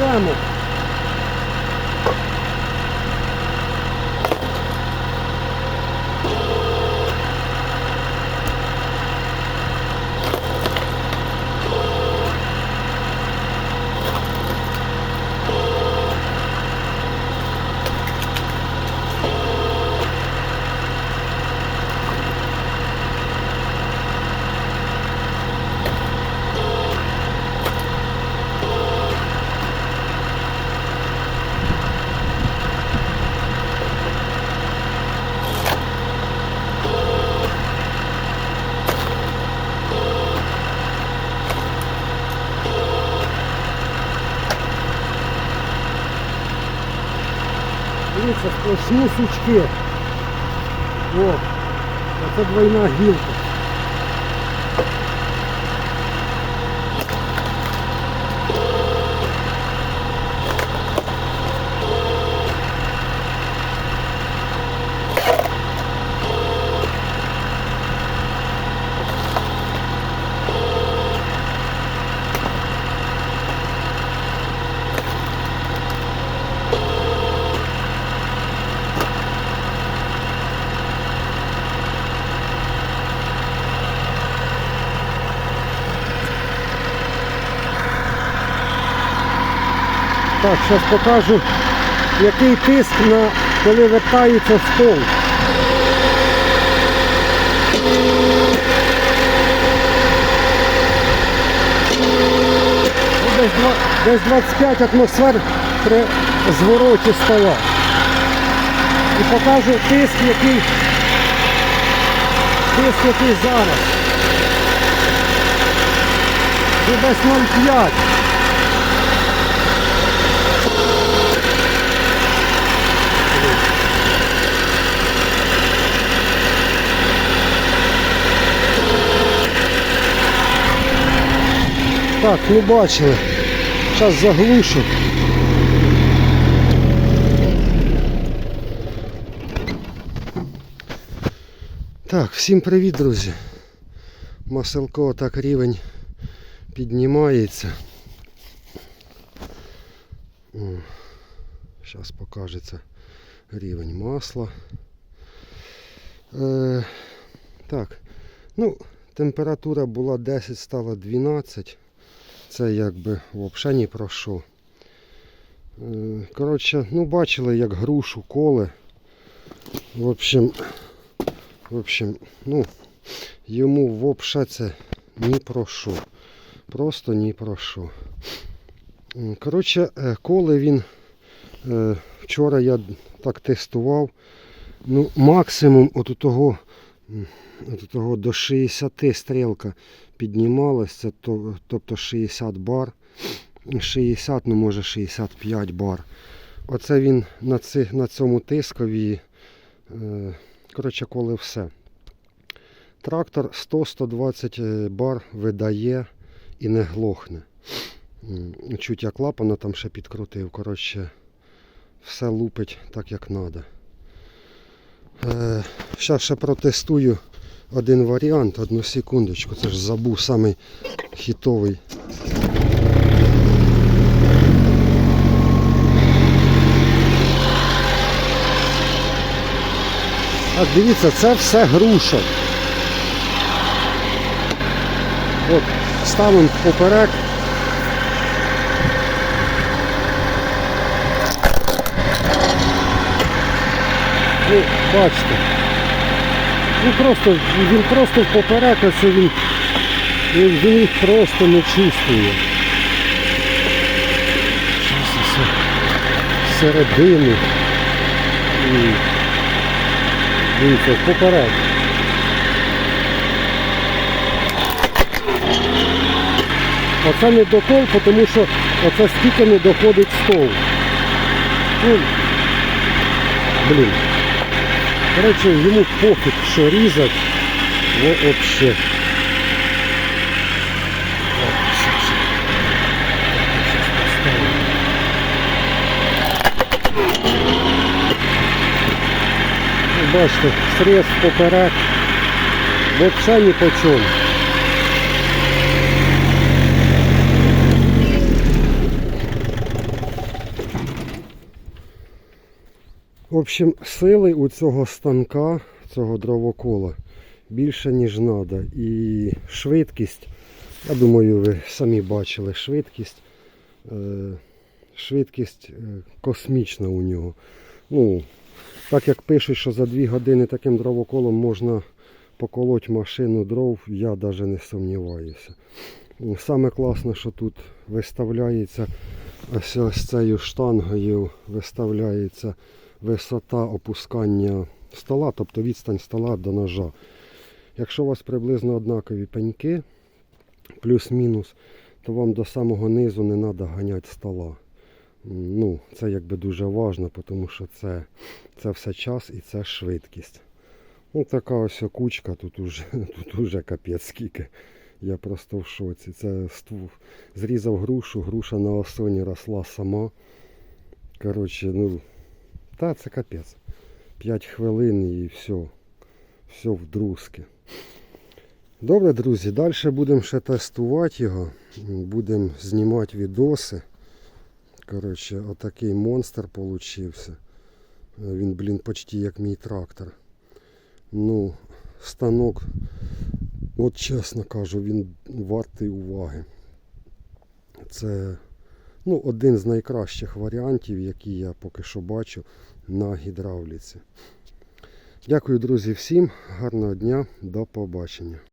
Оземо. Дивіться, сплошні сучки. О, це двойна гілка. Так, зараз покажу, який тиск на коли вертається стол. Ну, Десь, два- десь 25 атмосфер при звороті стола. І покажу тиск, який тиск, який зараз. І десь 0,5. Так, не бачили. Зараз заглушу. Так, всім привіт, друзі. Маселко так рівень піднімається. Зараз покажеться рівень масла. Е, так, ну, температура була 10, стала 12. Це якби взагалі ні про що. Е, Коротше, ну бачили, як грушу коле. В общем, в общем, ну, йому взагалі це ні про що. Просто ні про що. Коротше, е, коли він е, вчора я так тестував, ну, максимум от того, от того до 60 стрілка піднімалась, це то, тобто 60 бар. 60, ну може 65 бар. Оце він на, цих, на цьому тискові. Е, коротше, коли все. Трактор 100-120 бар видає і не глохне. Чуть я клапана там ще підкрутив. Коротше, все лупить так, як треба. Е, Зараз ще протестую один варіант, одну секундочку. Це ж забув самий хітовий. Так, дивіться, це все груша. От, ставимо поперек. Ну, бачите. Ну просто, він просто поперек, ось він, він, він їх просто не чувствує. І Дивіться, поперек. Оце не докол, тому що оце стільки не доходить стол. Ну, блін. Коротше, йому пофіг, що різать. Вообще. Бачите, срез поперек. Вообще ні по чому. В общем, сили у цього станка, цього дровокола, більше, ніж треба. І швидкість, я думаю, ви самі бачили швидкість. Е, швидкість е, космічна у нього. Ну, так як пишуть, що за 2 години таким дровоколом можна поколоть машину дров, я навіть не сумніваюся. Саме класне, що тут виставляється ось, ось цією штангою виставляється висота опускання стола, тобто відстань стола до ножа. Якщо у вас приблизно однакові пеньки, плюс-мінус, то вам до самого низу не треба ганяти стола. Ну, це якби дуже важливо, тому що це, це все час і це швидкість. Ну, така ось кучка, тут уже, тут уже капець скільки. Я просто в шоці. Це зрізав грушу, груша на осоні росла сама. Коротше, ну, та це капець. 5 хвилин і все. Все вдрузки. Добре, друзі, далі будемо ще тестувати його. Будемо знімати відоси. Коротше, отакий монстр получився. Він, блін, почти як мій трактор. Ну, станок, от чесно кажу, він вартий уваги. Це ну, один з найкращих варіантів, які я поки що бачу на гідравліці. Дякую, друзі, всім. Гарного дня, до побачення.